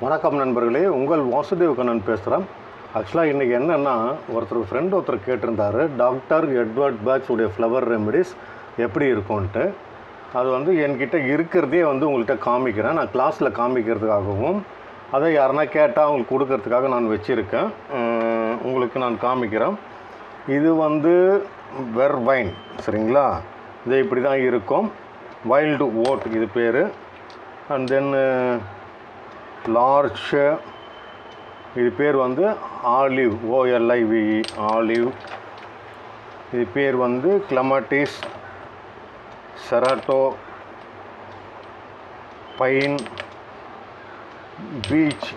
வணக்கம் நண்பர்களே. உங்கள் வாசுதேவ் கண்ணன் பேசுகிறேன் ஆக்சுவலாக இன்றைக்கி என்னென்னா ஒருத்தர் ஃப்ரெண்ட் ஒருத்தர் கேட்டிருந்தாரு. டாக்டர் எட்வர்ட் பேட்ச் உடைய ஃப்ளவர் ரெமெடிஸ் எப்படி இருக்கும்ன்ட்டு. அது வந்து என்கிட்ட இருக்கிறதே வந்து உங்கள்கிட்ட காமிக்கிறேன். நான் கிளாஸில் காமிக்கிறதுக்காகவும் அதை யாருன்னா கேட்டால் அவங்களுக்கு கொடுக்கறதுக்காக நான் வச்சுருக்கேன். உங்களுக்கு நான் காமிக்கிறேன். இது வந்து வெர்வைன் சரிங்களா? இது இப்படி தான் இருக்கும். வைல்டு ஓட் இது பேர். அண்ட் தென் லார்ஜ் இது பேர் வந்து ஆலிவ் ஓஎல்ஐவிஇ ஆலிவ் இது பேர் வந்து கிளமட்டிஸ் செராட்டோ பைன் பீச்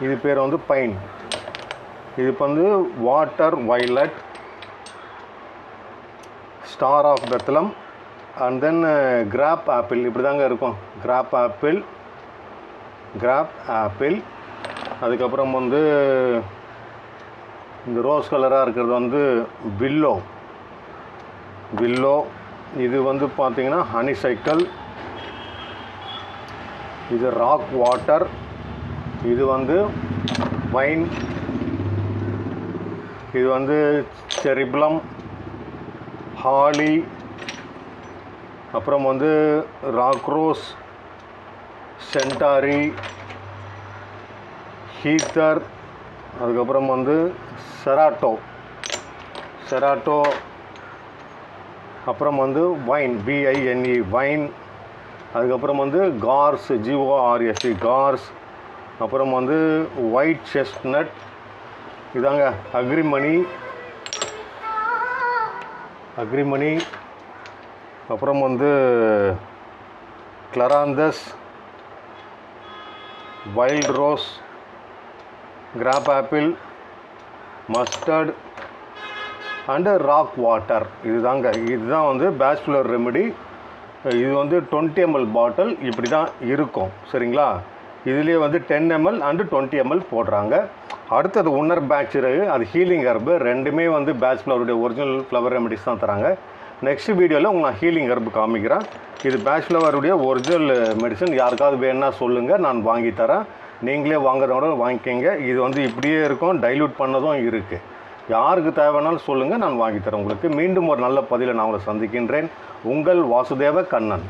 இது பேர் வந்து பைன் இது இப்போ வந்து water violet star of Bethlehem and then crab apple இப்படி தாங்க இருக்கும். கிராப் ஆப்பிள் கிராப் ஆப்பிள் அதுக்கப்புறம் வந்து இந்த ரோஸ் கலராக இருக்கிறது வந்து வில்லோ வில்லோ இது வந்து பார்த்திங்கன்னா ஹனி சைக்கிள் இது ராக் வாட்டர் இது வந்து வைன் இது வந்து செரிப்ளம் ஹாலி அப்புறம் வந்து ராக்ரோஸ் சென்டாரி ஹீத்தர் அதுக்கப்புறம் வந்து செராட்டோ. செராட்டோ அப்புறம் வந்து வைன் பிஐஎன்இ வைன். அதுக்கப்புறம் வந்து கார்ஸ் ஜிஓஆர்எஸ்சி கார்ஸ். அப்புறம் வந்து ஒயிட் செஸ்ட்நட். இதாங்க அக்ரிமணி. அக்ரிமணி அப்புறம் வந்து scleranthus wild rose crab apple mustard and rock water இதுதாங்க. இதுதான் வந்து பேச்சுலர் ரெமெடி இது வந்து டுவெண்ட்டி எம்எல் பாட்டில் இப்படி தான் இருக்கும். சரிங்களா? இதுலேயே வந்து ten ML and twenty ML போடுறாங்க. அடுத்தது உன்னர் பேட்ச் அது ஹீலிங் ஹர்பு ரெண்டுமே வந்து பேச்சுலருடைய ஒரிஜினல் ஃப்ளவர் ரெமெடிஸ் தான் தராங்க. நெக்ஸ்ட் வீடியோவில் உங்களுக்கு நான் ஹீலிங் ஹர்பு காமிக்கிறேன். இது பேச்சுலவருடைய ஒரிஜினல் மெடிசன் யாருக்காவது வேணும்னா சொல்லுங்கள் நான் வாங்கி தரேன். நீங்களே வாங்குறதோட வாங்கிக்கோங்க. இது வந்து இப்படியே இருக்கும் டைல்யூட் பண்ணதும் இருக்குது யாருக்கு தேவைனாலும் சொல்லுங்கள் நான் வாங்கி தரேன் உங்களுக்கு. மீண்டும் ஒரு நல்ல பதிலை நான் உங்களை சந்திக்கின்றேன். உங்கள் வாசுதேவ கண்ணன்.